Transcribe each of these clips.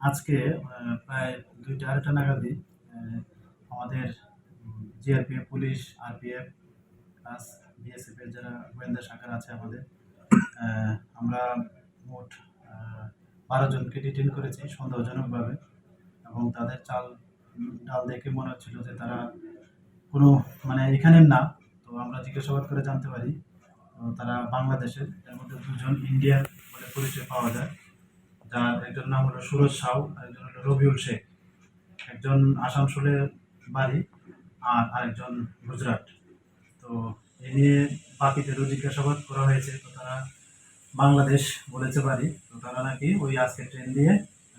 আজকে প্রায় দুইটা, আড়াইটা নাগাদই আমাদের GRPF, police, RPF, plus BSF এর যারা গোয়েন্দা শাখার আছে আমাদের আমরা মোট বারো জনকে ডিটেন করেছি সন্দেহজনকভাবে এবং তাদের চাল, ডাল দেখে মনে হচ্ছিল যে তারা কোনো মানে এখানের না, তো আমরা জিজ্ঞাসাবাদ করে জানতে পারি তারা বাংলাদেশের, এর মধ্যে দুজন ইন্ডিয়ার বলে পরিচয় পাওয়া যায়। যার একজন নাম হলো সুরজ সাউ একজন হলো রবিউল শেখ। একজন আসানসোলের বাড়ি, আর আরেকজন গুজরাট। তো এ নিয়ে বাকিদেরও জিজ্ঞাসাবাদ করা হয়েছে। তো তারা বাংলাদেশ বলেছে বাড়ি। তো তারা নাকি ওই আজকে ট্রেন দিয়ে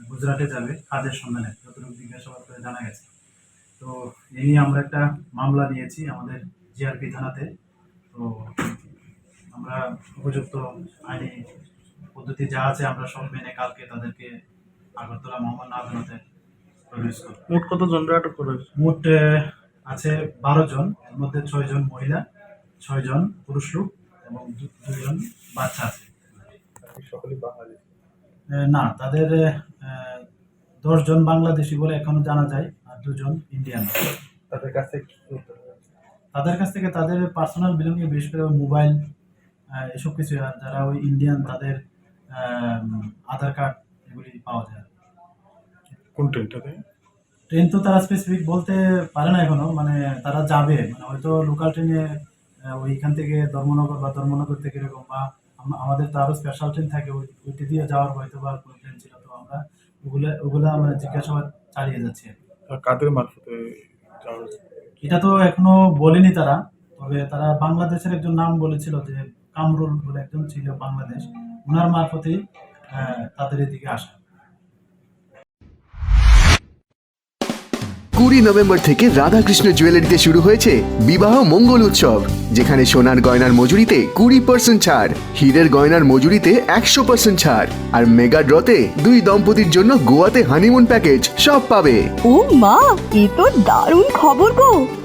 গুজরাটে যাবে কাজের সন্ধানে। যতটুকু জিজ্ঞাসাবাদ করে জানা গেছে। তো এ নিয়ে আমরা একটা মামলা নিয়েছি আমাদের জিআরপি থানাতে। তো আমরা উপযুক্ত আইনি পদ্ধতি যা আছে আমরা সব মেনে কালকে তাদেরকে আগরতলা মোহাম্মদ আদালতে প্রডিউস করব। মোট কতজনরা আটক করা? হয়েছে মোট আছে বারো জন এর মধ্যে ছয় জন মহিলা ছয় জন পুরুষ লোক এবং দুজন বাচ্চা আছে। সকলেই বাঙালি। না তাদের দশজন বাংলাদেশি বলে এখনও জানা যায় আর দুজন ইন্ডিয়ান। তাদের কাছে কি করতে হবে? তাদের কাছ থেকে তাদের পার্সোনাল বিলঙ্গিং বিশেষ করে মোবাইল এসব কিছু আর যারা ওই ইন্ডিয়ান তাদের আধার কার্ড এগুলি পাওয়া যায়। কোন ট্রেনটাতে ট্রেন তো তারা স্পেসিফিক বলতে পারে না এখনও মানে তারা যাবে মানে হয়তো লোকাল ট্রেনে ওইখান থেকে ধর্মনগর বা ধর্মনগর থেকে এরকম বা আমাদের তো আরও স্পেশাল ট্রেন থাকে ওই ওইটি দিয়ে যাওয়ার হয়তো বা কোনো ট্রেন ছিল তো আমরা ওগুলো ওগুলা মানে জিজ্ঞাসাবাদ চালিয়ে যাচ্ছি কাদের মারফতে এটা তো এখনও বলেনি তারা তবে তারা বাংলাদেশের একজন নাম বলেছিল যে কামরুল বলে একজন ছিল বাংলাদেশ। ওনার মারফতেই আহ, তাদের এদিকে আসা। কুড়ি নভেম্বর থেকে রাধাকৃষ্ণ জুয়েলারিতে শুরু হয়েছে বিবাহ মঙ্গল উৎসব যেখানে সোনার গয়নার মজুরিতে কুড়ি পার্সেন্ট ছাড় হীরের গয়নার মজুরিতে একশো পার্সেন্ট ছাড় আর মেগা ড্রতে দুই দম্পতির জন্য গোয়াতে হানিমুন প্যাকেজ সব পাবে। ও মা এ তো দারুণ খবর গো।